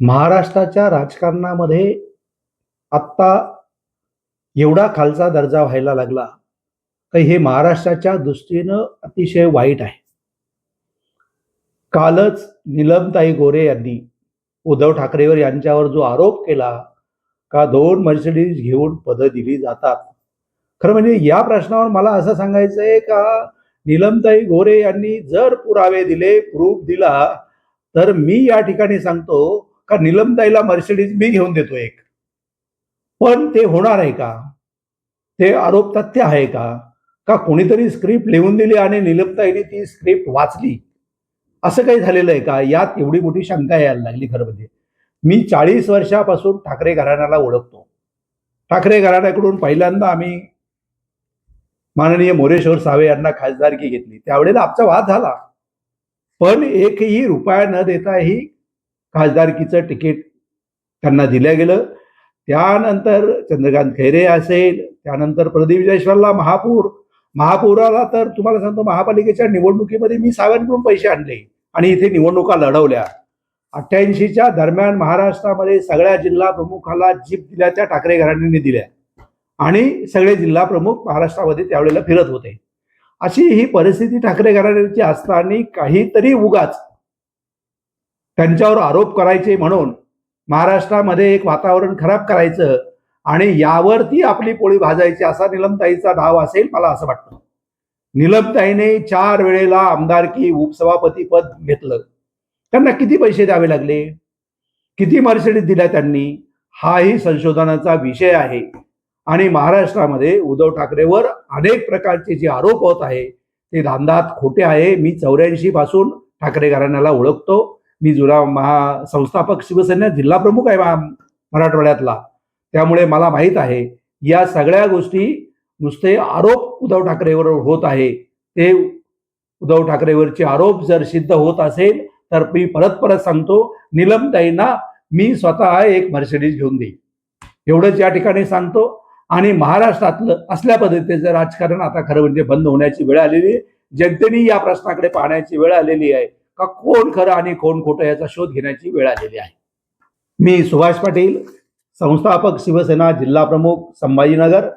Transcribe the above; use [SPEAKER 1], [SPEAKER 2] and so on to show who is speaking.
[SPEAKER 1] महाराष्ट्राच्या राजकारणामध्ये आत्ता एवढा खालचा दर्जा व्हायला लागला तर हे महाराष्ट्राच्या दृष्टीनं अतिशय वाईट आहे. कालच निलमताई गोरे यांनी उद्धव ठाकरेवर यांच्यावर जो आरोप केला का दोन मर्सिडीज घेऊन पदं दिली जातात. खरं म्हणजे या प्रश्नावर मला असं सांगायचं आहे का निलमताई गोरे यांनी जर पुरावे दिले प्रूफ दिला तर मी या ठिकाणी सांगतो का निलमताईला मर्सिडीज मी घेऊन देतो एक. पण ते होणार आहे का? ते आरोप तथ्य आहे का? का कोणीतरी स्क्रिप्ट लिहून दिली आणि निलमताईने ती स्क्रिप्ट वाचली? असं काही झालेलं आहे का? यात एवढी मोठी शंका यायला लागली खरं म्हणजे. मी चाळीस वर्षापासून ठाकरे घराण्याला ओळखतो. ठाकरे घराण्याकडून पहिल्यांदा आम्ही माननीय मोरेश्वर सावे यांना खासदारकी घेतली. त्यावेळेला आमचा वाद झाला. पण एकही रुपया न देताही खासदारकीचं तिकीट त्यांना दिलं गेलं. त्यानंतर चंद्रकांत खैरे असेल त्यानंतर प्रदीप जयश्वरला महापूर महापौराला तर तुम्हाला सांगतो महापालिकेच्या निवडणुकीमध्ये मी साव्यांकडून पैसे आणले आणि इथे निवडणुका लढवल्या. अठ्ठ्याऐंशीच्या दरम्यान महाराष्ट्रामध्ये सगळ्या जिल्हा प्रमुखाला जीप दिल्या त्या ठाकरे घराण्यांनी दिल्या. आणि सगळे जिल्हा प्रमुख महाराष्ट्रामध्ये त्यावेळेला फिरत होते. अशी ही परिस्थिती ठाकरे घराण्याची असताना काहीतरी उगाच त्यांच्यावर आरोप करायचे म्हणून महाराष्ट्रामध्ये एक वातावरण खराब करायचं आणि यावरती आपली पोळी भाजायची असा निलमताईचा डाव असेल मला असं वाटतं. निलमताईने चार वेळेला आमदारकी उपसभापती पद घेतलं. त्यांना किती पैसे द्यावे लागले? किती मर्सिडीज दिल्या त्यांनी? हाही संशोधनाचा विषय आहे. आणि महाराष्ट्रामध्ये उद्धव ठाकरेवर अनेक प्रकारचे जे आरोप होत आहे ते धांदात खोटे आहे. मी चौऱ्याऐंशी पासून ठाकरे घराण्याला ओळखतो. मी जुना महा संस्थापक शिवसेना जिल्हा प्रमुख आहे मराठवाड्यातला. त्यामुळे मला माहीत आहे या सगळ्या गोष्टी नुसते आरोप उद्धव ठाकरेवर होत आहे. ते उद्धव ठाकरेवरचे आरोप जर सिद्ध होत असेल तर मी परत परत सांगतो निलमताईंना मी स्वतः एक मर्सिडीज घेऊन देईन. एवढंच या ठिकाणी सांगतो. आणि महाराष्ट्रातलं असल्या पद्धतीचं राजकारण आता खरं म्हणजे बंद होण्याची वेळ आलेली आहे. जनतेने या प्रश्नाकडे पाहण्याची वेळ आलेली आहे. का कोण खरं आणि कोण खोटं याचा शोध घेण्याची वेळ आलेली आहे. मी सुभाष पाटील संस्थापक शिवसेना जिल्हा प्रमुख संभाजीनगर